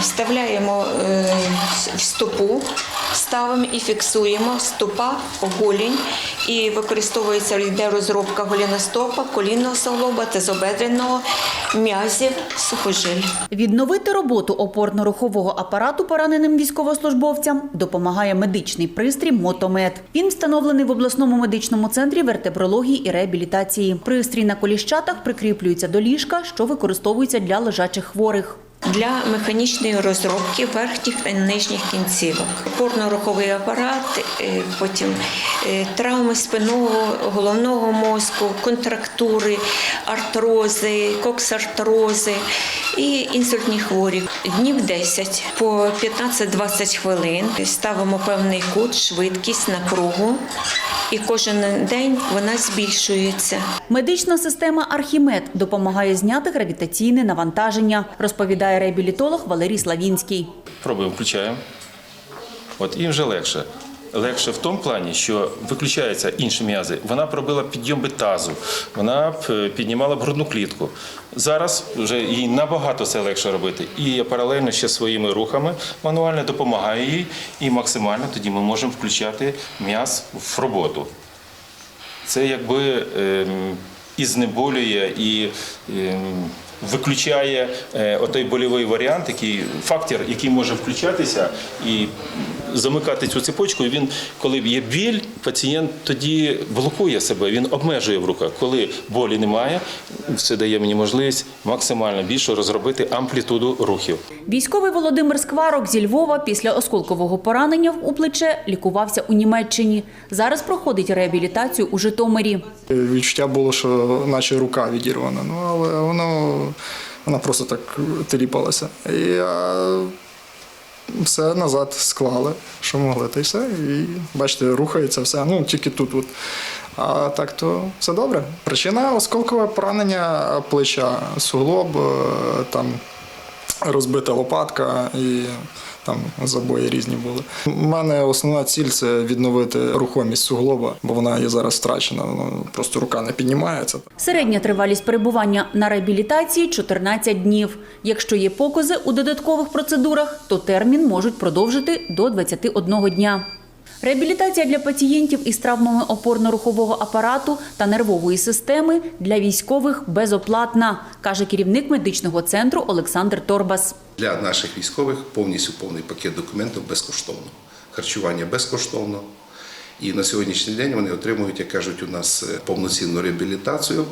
Вставляємо е, в стопу, ставимо і фіксуємо стопа, голінь. І використовується йде розробка голіностопа, колінного суглоба, тазобедреного, м'язів, сухожиль. Відновити роботу опорно-рухового апарату пораненим військовослужбовцям допомагає медичний пристрій Мотомед. Він встановлений в обласному медичному центрі вертебрології і реабілітації. Пристрій на коліщатах прикріплюється до ліжка, що використовується для лежачих хворих. Для механічної розробки верхніх та нижніх кінцівок. Опорно-руховий апарат, е, потім е, травми спинного, головного мозку, контрактури, артрози, коксартрози і інсультні хворі. Днів 10 по 15-20 хвилин ставимо певний кут, швидкість, напругу. І кожен день вона збільшується. Медична система Архімед допомагає зняти гравітаційне навантаження, розповідає реабілітолог Валерій Славінський. Пробуємо, включаємо. От їм вже легше. Легше в тому плані, що виключаються інші м'язи. Вона б робила підйом би тазу, вона б е, піднімала б грудну клітку. Зараз вже їй набагато це легше робити. І я паралельно ще своїми рухами мануально допомагаю їй, і максимально тоді ми можемо включати м'яз в роботу. Це якби ем, і знеболює, і ем, виключає е, отой больовий варіант, який фактор, який може включатися і замикати цю цепочку. І він, коли є біль, пацієнт тоді блокує себе, він обмежує в руках. Коли болі немає, це дає мені можливість максимально більше розробити амплітуду рухів. Військовий Володимир Скварок зі Львова після осколкового поранення у плече лікувався у Німеччині. Зараз проходить реабілітацію у Житомирі. Відчуття було, що наче рука відірвана. Ну, але воно вона просто так теліпалася. А, все назад склали, що могли, та й все. І бачите, рухається все. Ну, тільки тут. От. А так то все добре. Причина осколкове поранення плеча, суглоб, е, там розбита лопатка і там забої різні були. У мене основна ціль це відновити рухомість суглоба, бо вона є зараз втрачена. Просто рука не піднімається. Середня тривалість перебування на реабілітації 14 днів. Якщо є покази у додаткових процедурах, то термін можуть продовжити до 21 дня. Реабілітація для пацієнтів із травмами опорно-рухового апарату та нервової системи для військових безоплатна, каже керівник медичного центру Олександр Торбас. Для наших військових повністю повний пакет документів безкоштовно. Харчування безкоштовно. І на сьогоднішній день вони отримують, як кажуть, у нас е, повноцінну реабілітацію.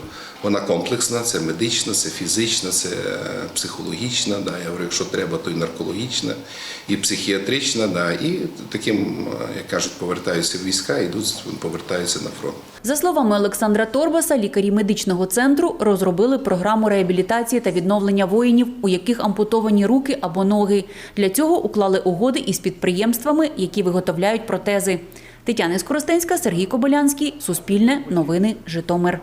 Вона комплексна, це медична, це фізична, це е, психологічна. Да. Я говорю, якщо треба, то і наркологічна, і психіатрична. Да. І таким, е, як кажуть, повертаються в війська, йдуть, повертаються на фронт. За словами Олександра Торбаса, лікарі медичного центру розробили програму реабілітації та відновлення воїнів, у яких ампутовані руки або ноги. Для цього уклали угоди із підприємствами, які виготовляють протези. Тетяна Скоростенська, Сергій Кобилянський, Суспільне, Новини, Житомир.